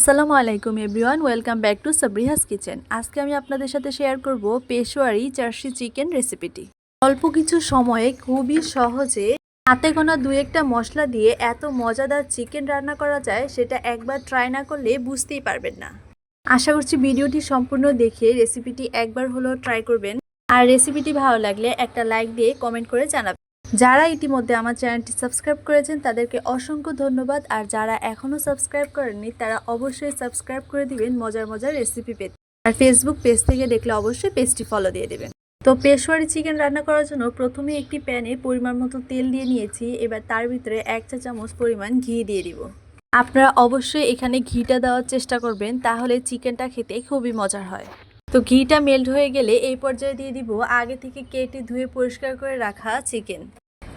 আসসালামু আলাইকুম everyone, welcome back to Sabriha's kitchen. আজকে আমি আপনাদের সাথে শেয়ার করব পেশোয়ারি চার্সি চিকেন রেসিপিটি। অল্প কিছু সময়ে খুবই সহজে হাতে গোনা দু একটা মশলা দিয়ে এত মজাদার চিকেন রান্না করা যায়, সেটা একবার ট্রাই না করলে বুঝতেই পারবেন না। আশা করছি ভিডিওটি সম্পূর্ণ দেখে রেসিপিটি একবার হলেও ট্রাই করবেন। আর রেসিপিটি ভালো লাগলে একটা লাইক দিয়ে কমেন্ট করে জানাবেন। যারা ইতিমধ্যে আমার চ্যানেলটি সাবস্ক্রাইব করেছেন, তাদেরকে অসংখ্য ধন্যবাদ। আর যারা এখনও সাবস্ক্রাইব করেননি, তারা অবশ্যই সাবস্ক্রাইব করে দিবেন মজার মজার রেসিপি পেতে। আর ফেসবুক পেজ থেকে দেখলে অবশ্যই পেজটি ফলো দিয়ে দেবেন। তো পেশোয়ারি চিকেন রান্না করার জন্য প্রথমে একটি প্যানে পরিমাণ মতো তেল দিয়ে নিয়েছি। এবার তার ভিতরে এক চা চামচ পরিমাণ ঘি দিয়ে দিব। আপনারা অবশ্যই এখানে ঘিটা দেওয়ার চেষ্টা করবেন, তাহলে চিকেনটা খেতে খুবই মজার হয়। তো ঘিটা মেল্ট হয়ে গেলে এই পর্যায়ে দিয়ে দিব আগে থেকে কেটে ধুয়ে পরিষ্কার করে রাখা চিকেন।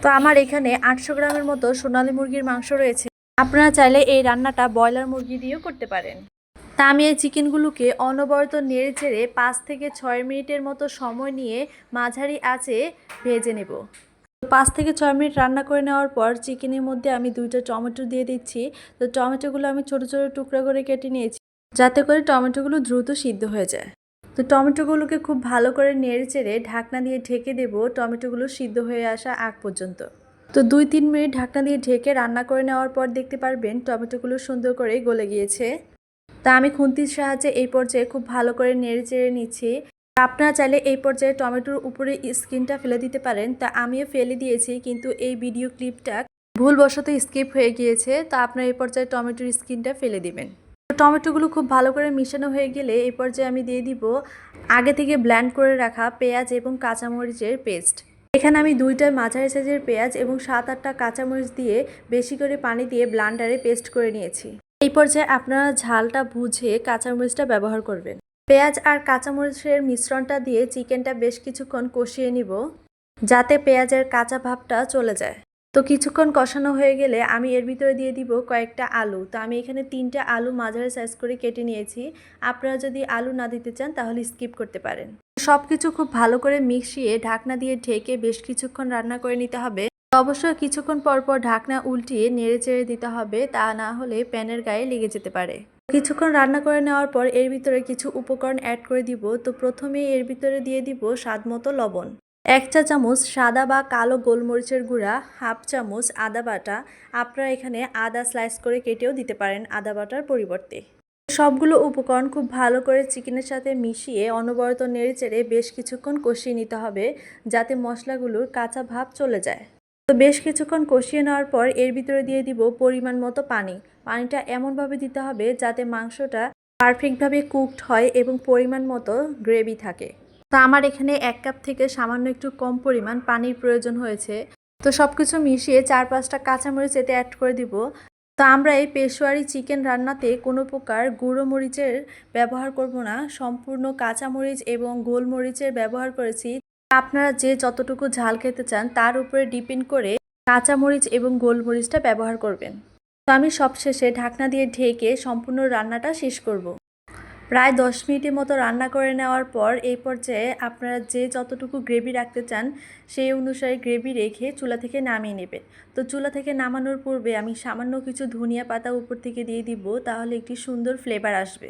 তো আমার এখানে আটশো গ্রামের মতো সোনালী মুরগির মাংস রয়েছে। আপনারা চাইলে এই রান্নাটা ব্রয়লার মুরগি দিয়েও করতে পারেন। তা আমি এই চিকেনগুলোকে অনবরত নেড়ে ছেড়ে পাঁচ থেকে ছয় মিনিটের মতো সময় নিয়ে মাঝারি আঁচে ভেজে নেব। পাঁচ থেকে ছয় মিনিট রান্না করে নেওয়ার পর চিকেনের মধ্যে আমি দুইটা টমেটো দিয়ে দিচ্ছি। তো টমেটোগুলো আমি ছোট ছোট টুকরা করে কেটে নিয়েছি। যাতে করে টমেটোগুলো দ্রুত সিদ্ধ হয়ে যায়। তো টমেটোগুলোকে খুব ভালো করে নেড়ে চেড়ে ঢাকনা দিয়ে ঢেকে দেবো টমেটোগুলো সিদ্ধ হয়ে আসা আগ পর্যন্ত। তো দুই তিন মিনিট ঢাকনা দিয়ে ঢেকে রান্না করে নেওয়ার পর দেখতে পারবেন টমেটোগুলো সুন্দর করে গলে গিয়েছে। তা আমি খুন্তির সাহায্যে এই পর্যায়ে খুব ভালো করে নেড়ে চেড়ে নিচ্ছি। আপনারা চাইলে এই পর্যায়ে টমেটোর উপরে স্কিনটা ফেলে দিতে পারেন। তা আমিও ফেলে দিয়েছি, কিন্তু এই ভিডিও ক্লিপটা ভুলবশত স্কিপ হয়ে গিয়েছে। তা আপনারা এই পর্যায়ে টমেটোর স্কিনটা ফেলে দিবেন। টমেটোগুলো খুব ভালো করে মিশানো হয়ে গেলে এই পর্যায়ে আমি দিয়ে দিব আগে থেকে ব্ল্যান্ড করে রাখা পেঁয়াজ এবং কাঁচামরিচের পেস্ট এখানে আমি দুইটা মাঝারি সাইজের পেঁয়াজ এবং সাত আটটা কাঁচামরিচ দিয়ে বেশি করে পানি দিয়ে ব্লান্ডারে পেস্ট করে নিয়েছি। এই পর্যায়ে আপনারা ঝালটা বুঝে কাঁচামরিচটা ব্যবহার করবেন। পেঁয়াজ আর কাঁচামরিচের মিশ্রণটা দিয়ে চিকেনটা বেশ কিছুক্ষণ কষিয়ে নিব, যাতে পেঁয়াজের কাঁচা ভাবটা চলে যায়। তো কিছুক্ষণ কষানো হয়ে গেলে আমি এর ভিতরে দিয়ে দিব কয়েকটা আলু। তো আমি এখানে তিনটে আলু মাঝারি সাইজ করে কেটে নিয়েছি। আপনারা যদি আলু না দিতে চান তাহলে স্কিপ করতে পারেন। সব কিছু খুব ভালো করে মিশিয়ে ঢাকনা দিয়ে ঢেকে বেশ কিছুক্ষণ রান্না করে নিতে হবে। অবশ্যই কিছুক্ষণ পর পর ঢাকনা উল্টিয়ে নেড়ে চেড়ে দিতে হবে, তা না হলে প্যানের গায়ে লেগে যেতে পারে। কিছুক্ষণ রান্না করে নেওয়ার পর এর ভিতরে কিছু উপকরণ অ্যাড করে দিব। তো প্রথমে এর ভিতরে দিয়ে দিব স্বাদ মতো লবণ। এক চা চামচ সাদা বা কালো গোলমরিচের গুঁড়া, হাফ চামচ আদা বাটা। আপনারা এখানে আদা স্লাইস করে কেটেও দিতে পারেন আদা বাটার পরিবর্তে। সবগুলো উপকরণ খুব ভালো করে চিকেনের সাথে মিশিয়ে অনবরত নেড়ে চেড়ে বেশ কিছুক্ষণ কষিয়ে নিতে হবে, যাতে মশলাগুলোর কাঁচা ভাব চলে যায়। তো বেশ কিছুক্ষণ কষিয়ে নেওয়ার পর এর ভিতরে দিয়ে দিব পরিমাণ মতো পানি। পানিটা এমনভাবে দিতে হবে যাতে মাংসটা পারফেক্টভাবে কুকড হয় এবং পরিমাণ মতো গ্রেভি থাকে। তো আমার এখানে এক কাপ থেকে সামান্য একটু কম পরিমাণ পানির প্রয়োজন হয়েছে। তো সব কিছু মিশিয়ে চার পাঁচটা কাঁচামরিচ এতে অ্যাড করে দিব। তো আমরা এই পেশোয়ারি চিকেন রান্নাতে কোনো প্রকার গুঁড়ো মরিচের ব্যবহার করব না। সম্পূর্ণ কাঁচামরিচ এবং গোলমরিচের ব্যবহার করেছি। আপনারা যে যতটুকু ঝাল খেতে চান তার উপরে ডিপেন্ড করে কাঁচামরিচ এবং গোলমরিচটা ব্যবহার করবেন। তো আমি সবশেষে ঢাকনা দিয়ে ঢেকে সম্পূর্ণ রান্নাটা শেষ করব। প্রায় দশ মিনিটের মতো রান্না করে নেওয়ার পর এই পর্যায়ে আপনারা যে যতটুকু গ্রেভি রাখতে চান, সেই অনুসারে গ্রেভি রেখে চুলা থেকে নামিয়ে নেবেন। তো চুলা থেকে নামানোর পূর্বে আমি সামান্য কিছু ধনিয়া পাতা উপর থেকে দিয়ে দিব, তাহলে একটি সুন্দর ফ্লেভার আসবে।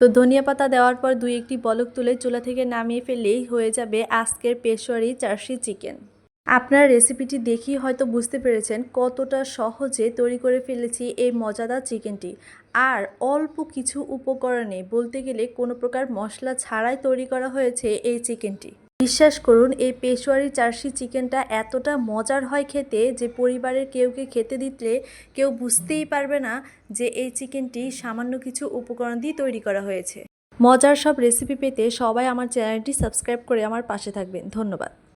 তো ধনিয়া পাতা দেওয়ার পর দুই একটি বলক তুলে চুলা থেকে নামিয়ে ফেললেই হয়ে যাবে আজকের পেশোয়ারি চার্সি চিকেন। আপনারা রেসিপিটি দেখেই হয়তো বুঝতে পেরেছেন কতটা সহজে তৈরি করে ফেলেছি এই মজাদার চিকেনটি আর অল্প কিছু উপকরণে বলতে গেলে কোনো প্রকার মশলা ছাড়াই তৈরি করা হয়েছে এই চিকেনটি বিশ্বাস করুন, এই পেশোয়ারি চার্সি চিকেনটা এতটা মজার হয় খেতে যে পরিবারের কেউকে খেতে দিতে কেউ বুঝতেই পারবে না যে এই চিকেনটি সামান্য কিছু উপকরণ দিয়ে তৈরি করা হয়েছে। মজার সব রেসিপি পেতে সবাই আমার চ্যানেলটি সাবস্ক্রাইব করে আমার পাশে থাকবেন। ধন্যবাদ।